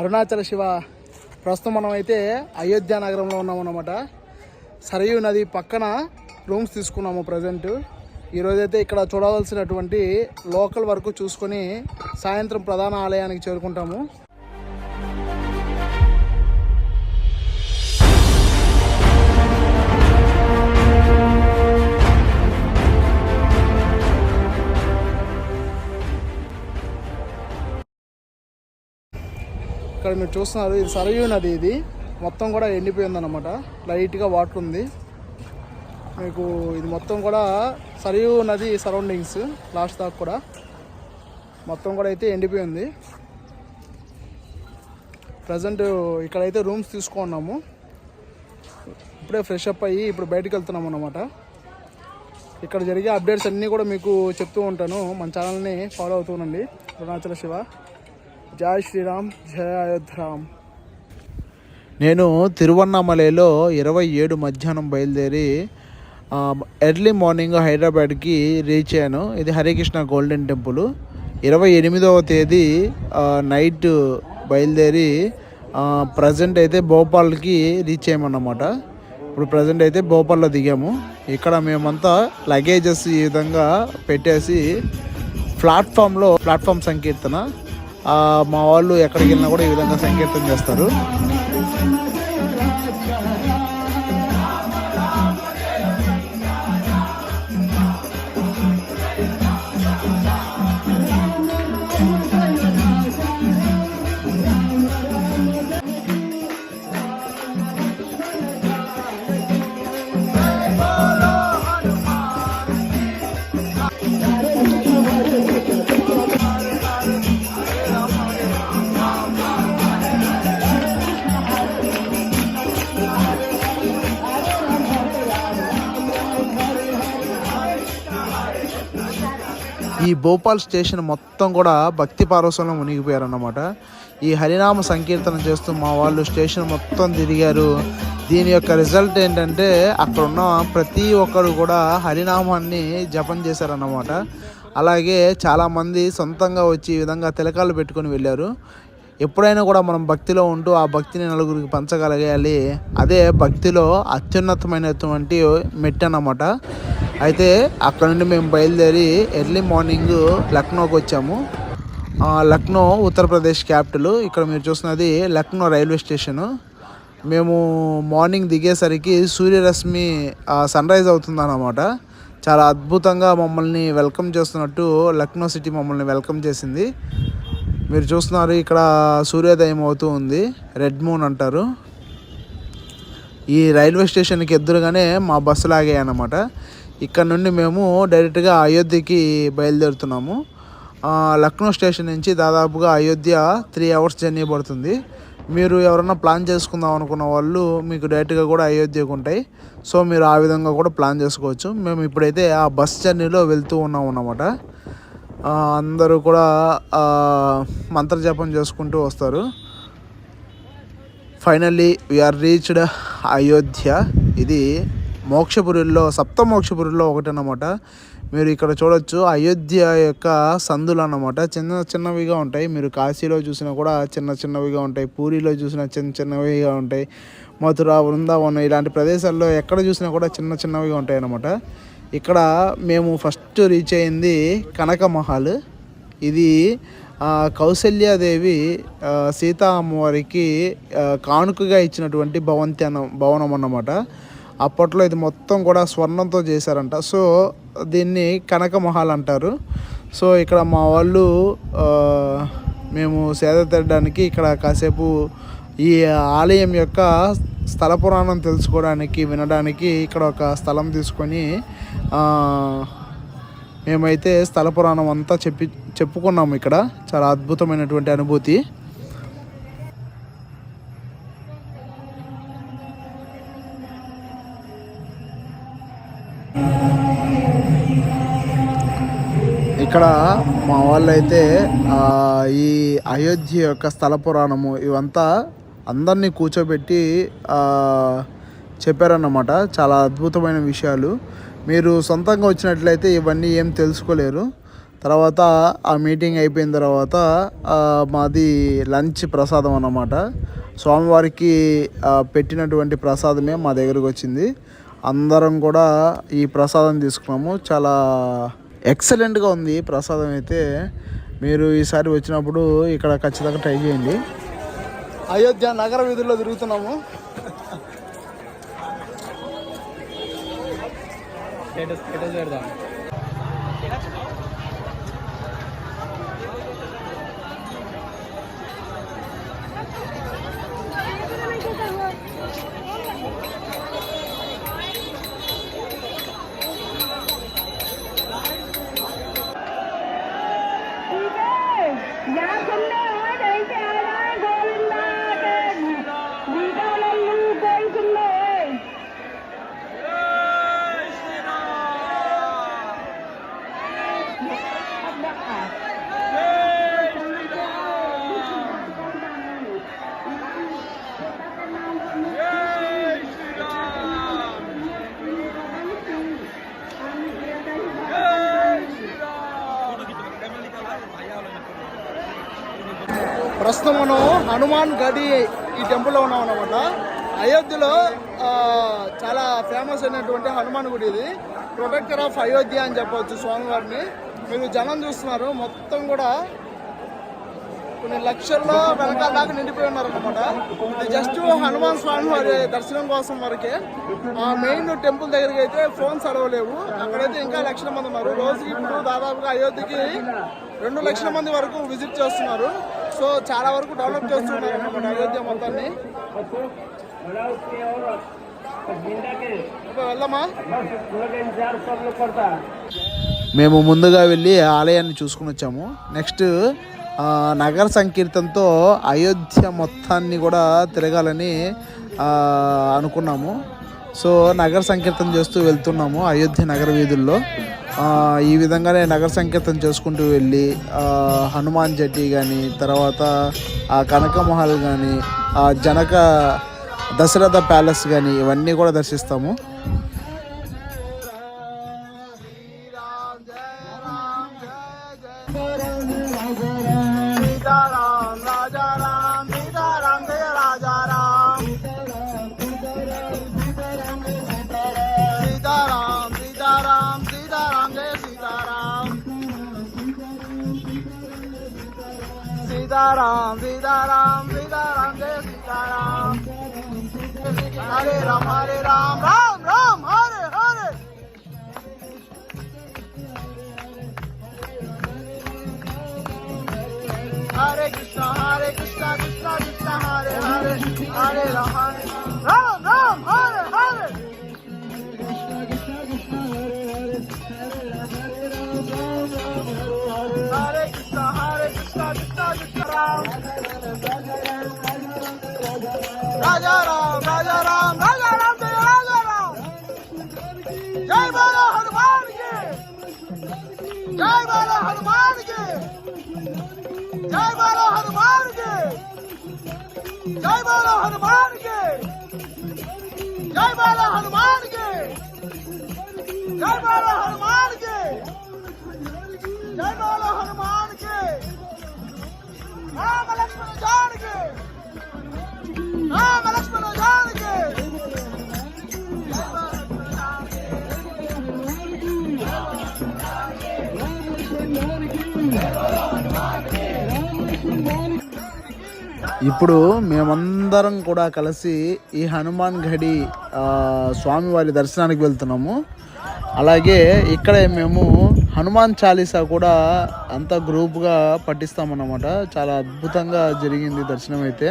అరుణాచల శివ. ప్రస్తుతం మనం అయితే అయోధ్య నగరంలో ఉన్నాం అన్నమాట సరయూ నది పక్కన రూమ్స్ తీసుకున్నాము ప్రజెంట్. ఈరోజైతే ఇక్కడ చూడవలసినటువంటి లోకల్ వరకు చూసుకొని సాయంత్రం ప్రధాన ఆలయానికి చేరుకుంటాము. ఇక్కడ మీరు చూస్తున్నారు ఇది సరయూ నది ఇది. మొత్తం కూడా ఎండిపోయింది అనమాట లైట్గా వాటర్ ఉంది. మీకు ఇది మొత్తం కూడా సరయూ నది సరౌండింగ్స్ లాస్ట్ దాకా కూడా. మొత్తం కూడా అయితే ఎండిపోయింది. ప్రజెంట్ ఇక్కడైతే రూమ్స్ తీసుకున్నాము. ఇప్పుడే ఫ్రెష్ అప్ అయ్యి ఇప్పుడు బయటకు వెళ్తున్నాము అనమాట ఇక్కడ జరిగే అప్డేట్స్ అన్నీ కూడా మీకు చెప్తూ ఉంటాను. మన ఛానల్ని ఫాలో అవుతూనండి అరుణాచల శివ. జై శ్రీరామ్ జయ అయోధ్యరామ్. నేను తిరువన్నామలైలో ఇరవై ఏడు మధ్యాహ్నం బయలుదేరి ఎర్లీ మార్నింగ్ హైదరాబాద్కి రీచ్ అయ్యాను. ఇది హరికృష్ణ గోల్డెన్ టెంపుల్. ఇరవై ఎనిమిదవ తేదీ నైట్ బయలుదేరి ప్రజెంట్ అయితే భోపాల్కి రీచ్ అయ్యామన్నమాట. ఇప్పుడు ప్రజెంట్ అయితే భోపాల్లో దిగాము. ఇక్కడ మేమంతా లగేజెస్ ఈ విధంగా పెట్టేసి ప్లాట్ఫామ్లో ప్లాట్ఫామ్ సంకీర్తన మా వాళ్ళు ఎక్కడికి వెళ్ళినా కూడా ఈ విధంగా సంకీర్తన చేస్తారు. ఈ భోపాల్ స్టేషన్ మొత్తం కూడా భక్తి పారవశంలో మునిగిపోయారన్నమాట. ఈ హరినామ సంకీర్తన చేస్తూ మా వాళ్ళు స్టేషన్ మొత్తం తిరిగారు. దీని యొక్క రిజల్ట్ ఏంటంటే అక్కడ ఉన్న ప్రతి ఒక్కరు కూడా హరినామాన్ని జపం చేశారన్నమాట. అలాగే చాలామంది సొంతంగా వచ్చి ఈ విధంగా తిలకాలు పెట్టుకొని వెళ్ళారు. ఎప్పుడైనా కూడా మనం భక్తిలో ఉంటూ ఆ భక్తిని నలుగురికి పంచగలగాలి అదే భక్తిలో అత్యున్నతమైనటువంటి మెట్టు అన్నమాట. అయితే అక్కడ నుండి మేము బయలుదేరి ఎర్లీ మార్నింగ్ లక్నోకి వచ్చాము. లక్నో ఉత్తరప్రదేశ్ క్యాపిటల్. ఇక్కడ మీరు చూస్తున్నది లక్నో రైల్వే స్టేషను. మేము మార్నింగ్ దిగేసరికి సూర్యరశ్మి సన్ రైజ్ అవుతుందన్నమాట. చాలా అద్భుతంగా మమ్మల్ని వెల్కమ్ చేస్తున్నట్టు లక్నో సిటీ మమ్మల్ని వెల్కమ్ చేసింది. మీరు చూస్తున్నారు ఇక్కడ సూర్యోదయం అవుతూ ఉంది. రెడ్ మూన్ అంటారు. ఈ రైల్వే స్టేషన్కి ఎదురుగానే మా బస్సు లాగాయి అన్నమాట. ఇక్కడ నుండి మేము డైరెక్ట్గా అయోధ్యకి బయలుదేరుతున్నాము. లక్నో స్టేషన్ నుంచి దాదాపుగా అయోధ్య త్రీ అవర్స్ జర్నీ పడుతుంది. మీరు ఎవరన్నా ప్లాన్ చేసుకుందాం అనుకున్న వాళ్ళు మీకు డైరెక్ట్గా కూడా అయోధ్యకు ఉంటాయి. సో మీరు ఆ విధంగా కూడా ప్లాన్ చేసుకోవచ్చు. మేము ఇప్పుడైతే ఆ బస్ జర్నీలో వెళ్తూ ఉన్నాం అన్నమాట. అందరూ కూడా మంత్రజపం చేసుకుంటూ వస్తారు. ఫైనల్లీ వీఆర్ రీచ్డ్ అయోధ్య ఇది మోక్షపురిలో సప్త మోక్షపురిలో ఒకటన్నమాట. మీరు ఇక్కడ చూడొచ్చు అయోధ్య యొక్క సందులు అన్నమాట చిన్న చిన్నవిగా ఉంటాయి. మీరు కాశీలో చూసినా కూడా చిన్న చిన్నవిగా ఉంటాయి. పూరిలో చూసినా చిన్న చిన్నవిగా ఉంటాయి. మథుర వృందావనం ఇలాంటి ప్రదేశాల్లో ఎక్కడ చూసినా కూడా చిన్న చిన్నవిగా ఉంటాయి అన్నమాట ఇక్కడ మేము ఫస్ట్ రీచ్ అయింది కనక మహల్. ఇది కౌశల్యాదేవి కౌసల్యాదేవి సీతా అమ్మవారికి కానుకగా ఇచ్చినటువంటి భవంతి అన్న భవనం అన్నమాట. అప్పట్లో ఇది మొత్తం కూడా స్వర్ణంతో చేశారంట. సో దీన్ని కనక మహల్ అంటారు. సో ఇక్కడ మా వాళ్ళు మేము సేద తీరడానికి ఇక్కడ కాసేపు ఈ ఆలయం యొక్క స్థల పురాణం తెలుసుకోవడానికి వినడానికి ఇక్కడ ఒక స్థలం తీసుకొని మేమైతే స్థల పురాణం అంతా చెప్పి చెప్పుకున్నాము ఇక్కడ. చాలా అద్భుతమైనటువంటి అనుభూతి. ఇక్కడ మా వాళ్ళైతే ఈ అయోధ్య యొక్క స్థల పురాణము ఇవంతా అందరినీ కూర్చోబెట్టి చెప్పారన్నమాట. చాలా అద్భుతమైన విషయాలు. మీరు సొంతంగా వచ్చినట్లయితే ఇవన్నీ ఏం తెలుసుకోలేరు. తర్వాత ఆ మీటింగ్ అయిపోయిన తర్వాత మాది లంచ్ ప్రసాదం అన్నమాట. స్వామివారికి పెట్టినటువంటి ప్రసాదమే మా దగ్గరకు వచ్చింది. అందరం కూడా ఈ ప్రసాదం తీసుకున్నాము. చాలా ఎక్సలెంట్గా ఉంది ప్రసాదం అయితే. మీరు ఈసారి వచ్చినప్పుడు ఇక్కడ ఖచ్చితంగా ట్రై చేయండి. అయోధ్య నగర వీధుల్లో తిరుగుతున్నాము. es, es. ప్రస్తుతం మనం హనుమాన్ గడి ఈ టెంపుల్లో ఉన్నాం అనమాట అయోధ్యలో చాలా ఫేమస్ అయినటువంటి హనుమాన్ గుడి ఇది. ప్రొటెక్టర్ ఆఫ్ అయోధ్య అని చెప్పవచ్చు స్వామివారిని. మీరు జనం చూస్తున్నారు మొత్తం కూడా కొన్ని లక్షల్లో వెనకాల దాకా నిండిపోయి ఉన్నారనమాట ఇది జస్ట్ హనుమాన్ స్వామి వారి దర్శనం కోసం వరకే. ఆ మెయిన్ టెంపుల్ దగ్గరికి అయితే ఫోన్స్ అడవలేవు అక్కడైతే ఇంకా లక్షల మంది ఉన్నారు. రోజుకి ఇప్పుడు దాదాపుగా అయోధ్యకి రెండు లక్షల మంది వరకు విజిట్ చేస్తున్నారు. సో చాలా వరకు డెవలప్ చేస్తున్నారు అన్నమాట అయోధ్య మొత్తాన్ని. మేము ముందుగా వెళ్ళి ఆలయాన్ని చూసుకుని వచ్చాము. నెక్స్ట్ నగర సంకీర్తనతో అయోధ్య మొత్తాన్ని కూడా తిరగాలని అనుకున్నాము. సో నగర సంకీర్తన చేస్తూ వెళ్తున్నాము అయోధ్య నగర వీధుల్లో. ఈ విధంగానే నగర సంకేతం చేసుకుంటూ వెళ్ళి హనుమాన్ జడ్డి కానీ తర్వాత ఆ కనక మహల్ కానీ ఆ జనక దశరథ ప్యాలెస్ కానీ ఇవన్నీ కూడా దర్శిస్తాము. Sitaram, Sitaram, Sitaram, Jai Sitaram. Hare Ram, Hare Ram, Ram Ram, Hare Hare. Hare Krishna, Hare Krishna, Krishna Krishna, Hare Hare, Hare Ram, Ram Ram, Hare. Raja Ram, Raja Ram, Raja Ram, Raja Jai Bala Hanuman. Jai Bala Hanuman. Jai Bala Hanuman. Jai Bala Hanuman. Jai Bala Hanuman. Jai Bala Hanuman. Jai Bala Hanuman ki. Ram ఇప్పుడు మేమందరం కూడా కలిసి ఈ హనుమాన్ గడి స్వామివారి దర్శనానికి వెళ్తున్నాము. అలాగే ఇక్కడే మేము హనుమాన్ చాలీసా కూడా అంతా గ్రూప్గా పట్టిస్తామన్నమాట చాలా అద్భుతంగా జరిగింది దర్శనం అయితే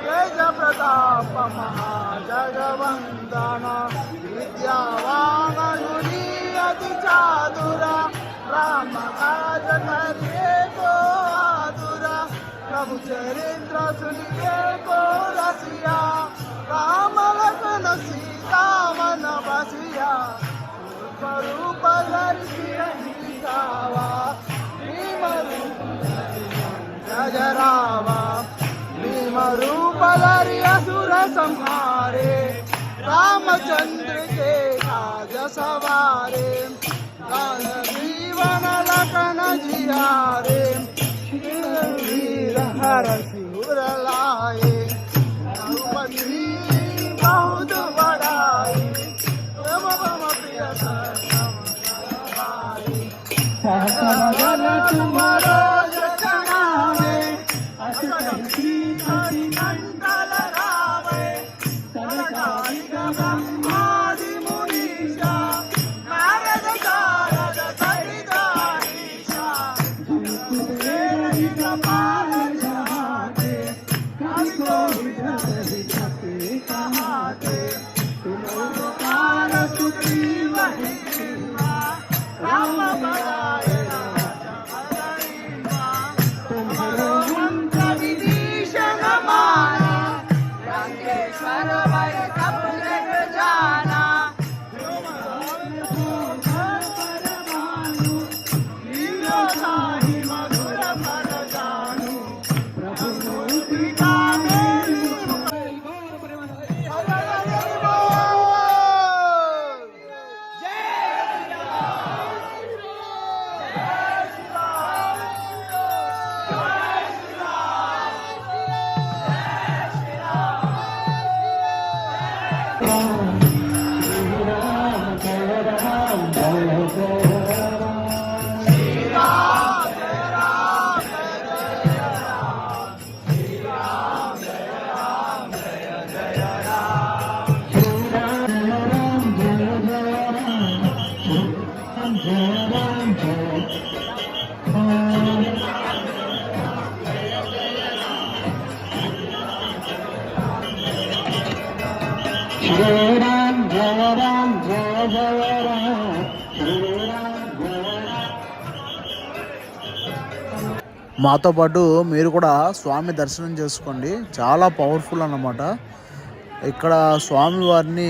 तेज प्रताप महाजगवंदन विद्यावान मुनि अति चादुरा राम काज धरे को आदुरा प्रभु चरित्र सुनिए को रसिया राम लखन सिया రామ భీమరూపధరి అసుర సంహారే రామచంద్ర కే రాజ సవారే రాజ జీవన లకన జిహారే వీర హర శివర లాయే రూపీ బహుత వడాయి రమ రమ ప్రియ సహ तुम्हारा Baba. మాతో పాటు మీరు కూడా స్వామి దర్శనం చేసుకోండి. చాలా పవర్ఫుల్ అన్నమాట. ఇక్కడ స్వామి వారిని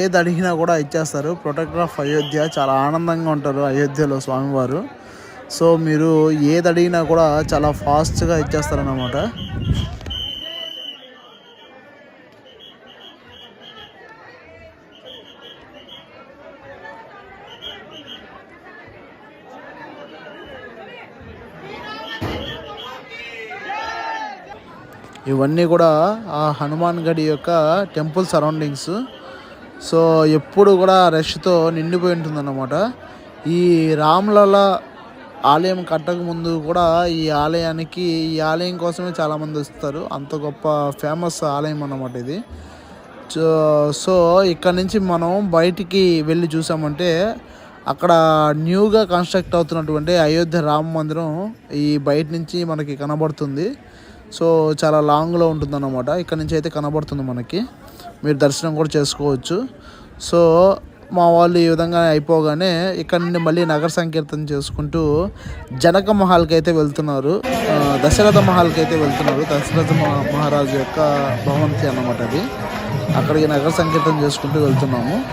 ఏది అడిగినా కూడా ఇచ్చేస్తారు. ప్రొటెక్టర్ ఆఫ్ అయోధ్య చాలా ఆనందంగా ఉంటారు అయోధ్యలో స్వామివారు సో మీరు ఏది అడిగినా కూడా చాలా ఫాస్ట్గా ఇచ్చేస్తారన్నమాట. ఇవన్నీ కూడా ఆ హనుమాన్ గడి యొక్క టెంపుల్ సరౌండింగ్స్. సో ఎప్పుడు కూడా రష్తో నిండిపోయి ఉంటుందన్నమాట. ఈ రామ్లల ఆలయం కట్టక ముందు కూడా ఈ ఆలయానికి ఈ ఆలయం కోసమే చాలామంది వస్తారు. అంత గొప్ప ఫేమస్ ఆలయం అన్నమాట ఇది. సో సో ఇక్కడ నుంచి మనం బయటికి వెళ్ళి చూసామంటే అక్కడ న్యూగా కన్స్ట్రక్ట్ అవుతున్నటువంటి అయోధ్య రామ మందిరం ఈ బయట నుంచి మనకి కనబడుతుంది. సో చాలా లాంగ్లో ఉంటుందన్నమాట. ఇక్కడ నుంచి అయితే కనబడుతుంది మనకి. మీరు దర్శనం కూడా చేసుకోవచ్చు. సో మా వాళ్ళు ఈ విధంగా అయిపోగానే ఇక్కడ నుండి మళ్ళీ నగర సంకీర్తన చేసుకుంటూ జనక మహల్కి అయితే వెళ్తున్నారు. దశరథ మహల్కి అయితే వెళ్తున్నారు. దశరథ మహా- మహారాజు యొక్క భవంతి అన్నమాట అది. అక్కడికి నగర సంకీర్తన చేసుకుంటూ వెళ్తున్నాము.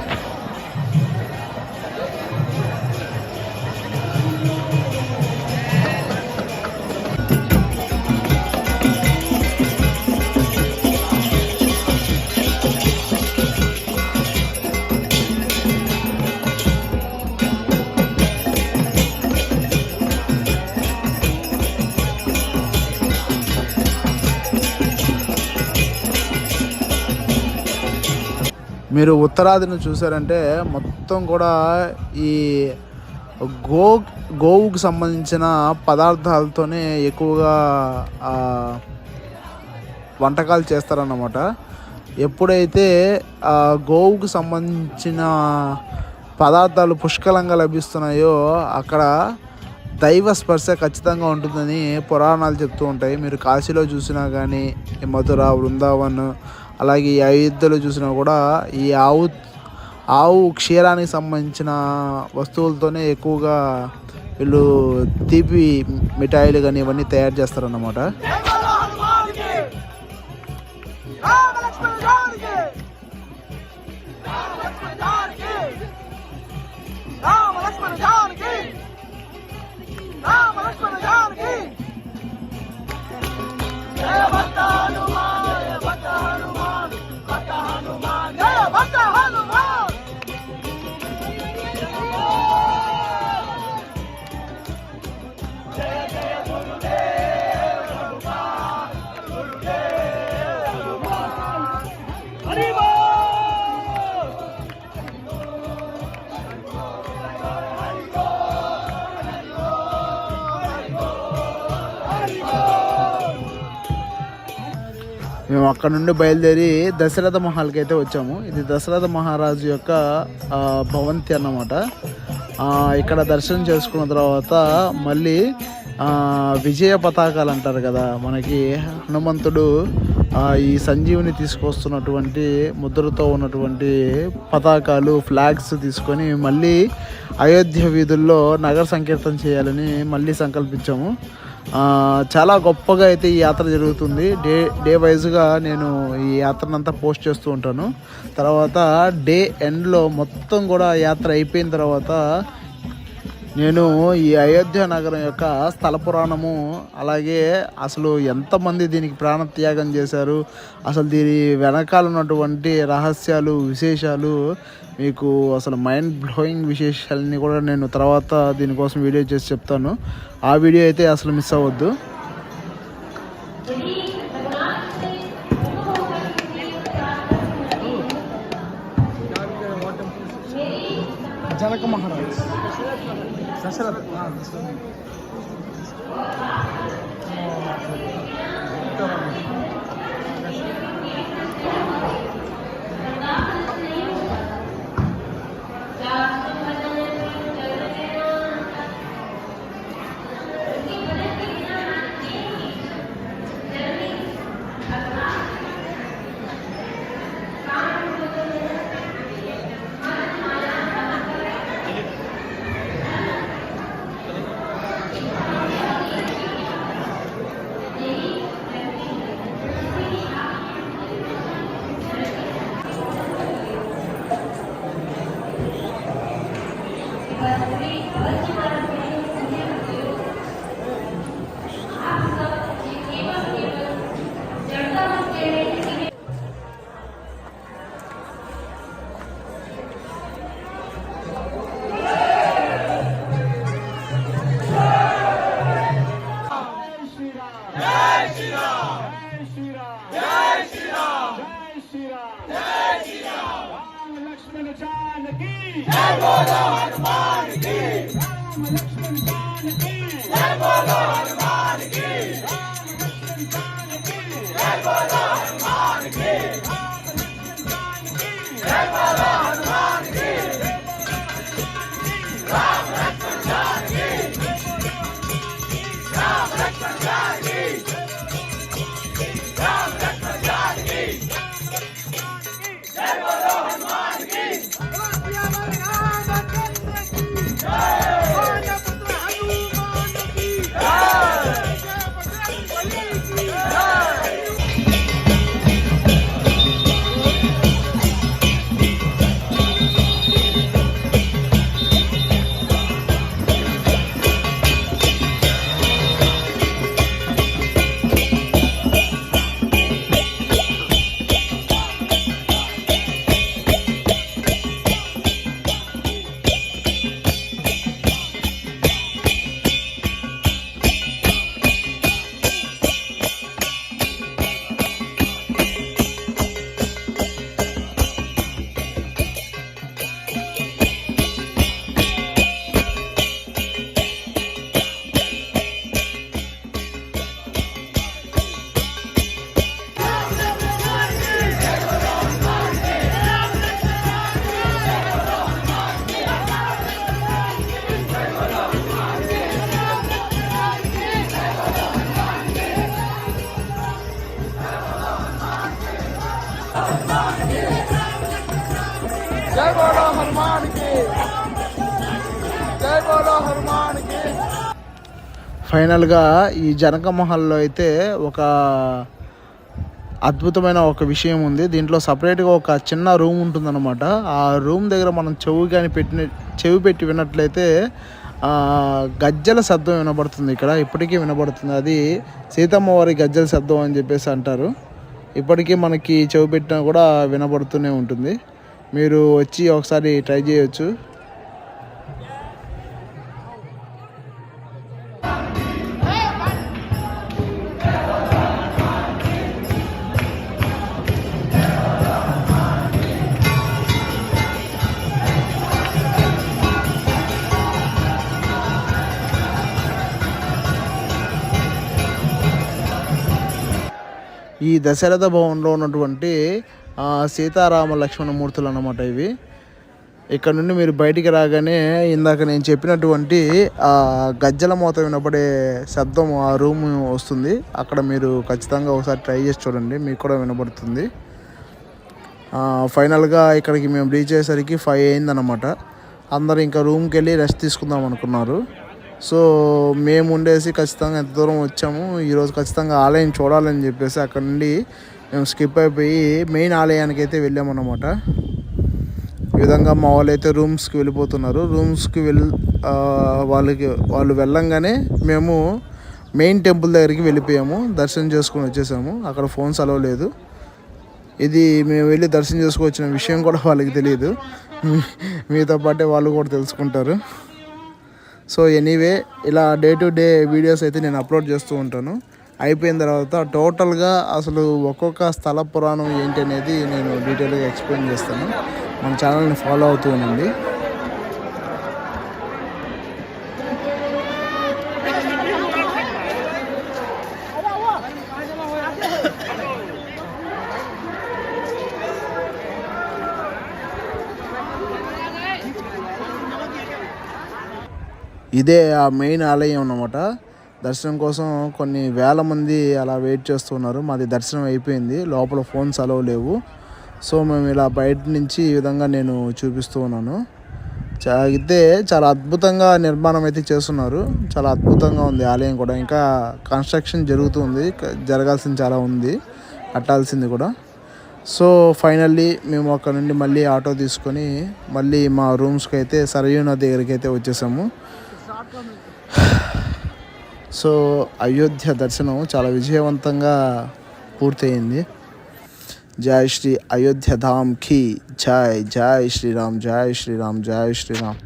మీరు ఉత్తరాదిని చూసారంటే మొత్తం కూడా ఈ గో గోవుకు సంబంధించిన పదార్థాలతోనే ఎక్కువగా వంటకాలు చేస్తారన్నమాట. ఎప్పుడైతే గోవుకు సంబంధించిన పదార్థాలు పుష్కలంగా లభిస్తున్నాయో అక్కడ దైవ స్పర్శ ఖచ్చితంగా ఉంటుందని పురాణాలు చెప్తూ ఉంటాయి. మీరు కాశీలో చూసినా కానీ మధుర బృందావన్ అలాగే ఈ అయోధ్యలో చూసినా కూడా ఈ ఆవు ఆవు క్షీరానికి సంబంధించిన వస్తువులతోనే ఎక్కువగా వీళ్ళు తీపి మిఠాయిలు కానీ ఇవన్నీ తయారు చేస్తారన్నమాట. మేము అక్కడ నుండి బయలుదేరి దశరథ మహల్కి అయితే వచ్చాము. ఇది దశరథ మహారాజు యొక్క భవంతి అన్నమాట. ఇక్కడ దర్శనం చేసుకున్న తర్వాత మళ్ళీ విజయ పతాకాలు అంటారు కదా మనకి హనుమంతుడు ఈ సంజీవుని తీసుకొస్తున్నటువంటి ముద్రతో ఉన్నటువంటి పతాకాలు ఫ్లాగ్స్ తీసుకొని మళ్ళీ అయోధ్య వీధుల్లో నగర సంకీర్తన చేయాలని మళ్ళీ సంకల్పించాము. చాలా గొప్పగా అయితే ఈ యాత్ర జరుగుతుంది. డే డే వైజ్గా నేను ఈ యాత్రనంతా పోస్ట్ చేస్తూ ఉంటాను. తర్వాత డే ఎండ్లో మొత్తం కూడా యాత్ర అయిపోయిన తర్వాత నేను ఈ అయోధ్య నగరం యొక్క స్థల పురాణము అలాగే అసలు ఎంతమంది దీనికి ప్రాణత్యాగం చేశారు అసలు దీని వెనకాల ఉన్నటువంటి రహస్యాలు విశేషాలు మీకు అసలు మైండ్ బ్లోయింగ్ విశేషాలని కూడా నేను తర్వాత దీనికోసం వీడియో చేసి చెప్తాను. ఆ వీడియో అయితే అసలు మిస్ అవ్వద్దు. జనక మహారాజ్. Yes, ఫైనల్గా ఈ జనక మహల్లో అయితే ఒక అద్భుతమైన ఒక విషయం ఉంది. దీంట్లో సపరేట్గా ఒక చిన్న రూమ్ ఉంటుందన్నమాట. ఆ రూమ్ దగ్గర మనం చెవి కానీ పెట్టిన చెవి పెట్టి విన్నట్లయితే గజ్జల శబ్దం వినబడుతుంది ఇక్కడ. ఇప్పటికీ వినబడుతుంది. అది సీతమ్మ వారి గజ్జల శబ్దం అని చెప్పేసి అంటారు. ఇప్పటికీ మనకి చెవి పెట్టినా కూడా వినబడుతూనే ఉంటుంది. మీరు వచ్చి ఒకసారి ట్రై చేయొచ్చు. ఈ దశరథ భవన్లో ఉన్నటువంటి సీతారామ లక్ష్మణ మూర్తులు అన్నమాట ఇవి. ఇక్కడ నుండి మీరు బయటికి రాగానే ఇందాక నేను చెప్పినటువంటి గజ్జల మూత వినపడే శబ్దం ఆ రూమ్ వస్తుంది. అక్కడ మీరు ఖచ్చితంగా ఒకసారి ట్రై చేసి చూడండి మీకు కూడా వినపడుతుంది. ఫైనల్గా ఇక్కడికి మేము రీచ్ అయ్యేసరికి ఫైవ్ అయిందన్నమాట. అందరు ఇంకా రూమ్కి వెళ్ళి రెస్ట్ తీసుకుందాం అనుకున్నారు. సో మేము ఉండేసి ఖచ్చితంగా ఎంత దూరం వచ్చాము ఈరోజు ఖచ్చితంగా ఆలయం చూడాలని చెప్పేసి అక్కడ నుండి మేము స్కిప్ అయిపోయి మెయిన్ ఆలయానికి అయితే వెళ్ళామన్నమాట. ఈ విధంగా మా వాళ్ళు అయితే రూమ్స్కి వెళ్ళిపోతున్నారు. రూమ్స్కి వెళ్ వాళ్ళకి వాళ్ళు వెళ్ళంగానే మేము మెయిన్ టెంపుల్ దగ్గరికి వెళ్ళిపోయాము. దర్శనం చేసుకుని వచ్చేసాము. అక్కడ ఫోన్స్ అలవ్ లేదు. ఇది మేము వెళ్ళి దర్శనం చేసుకొచ్చిన విషయం కూడా వాళ్ళకి తెలియదు. మీతో పాటే వాళ్ళు కూడా తెలుసుకుంటారు. సో ఎనీవే ఇలా డే టు డే వీడియోస్ అయితే నేను అప్లోడ్ చేస్తూ ఉంటాను. అయిపోయిన తర్వాత టోటల్గా అసలు ఒక్కొక్క స్థల పురాణం ఏంటి అనేది నేను డీటెయిల్గా ఎక్స్ప్లెయిన్ చేస్తాను. మన ఛానల్ని ఫాలో అవుతూ ఉండండి. ఇదే ఆ మెయిన్ ఆలయం అన్నమాట. దర్శనం కోసం కొన్ని వేల మంది అలా వెయిట్ చేస్తున్నారు. మాది దర్శనం అయిపోయింది. లోపల ఫోన్స్ అలవ్ లేవు. సో మేము ఇలా బయట నుంచి ఈ విధంగా నేను చూపిస్తూ ఉన్నాను. చా- అయితే చాలా అద్భుతంగా నిర్మాణం అయితే చేస్తున్నారు. చాలా అద్భుతంగా ఉంది ఆలయం కూడా. ఇంకా కన్స్ట్రక్షన్ జరుగుతుంది జరగాల్సింది చాలా ఉంది. కట్టాల్సింది కూడా. సో ఫైనల్లీ మేము అక్కడ నుండి మళ్ళీ ఆటో తీసుకొని మళ్ళీ మా రూమ్స్కి అయితే సరయూ నది దగ్గరికి అయితే వచ్చేసాము. సో అయోధ్య దర్శనం చాలా విజయవంతంగా పూర్తయింది. జై శ్రీ అయోధ్య ధామ్కి జై జై శ్రీరామ్ జై శ్రీరామ్ జై శ్రీరామ్.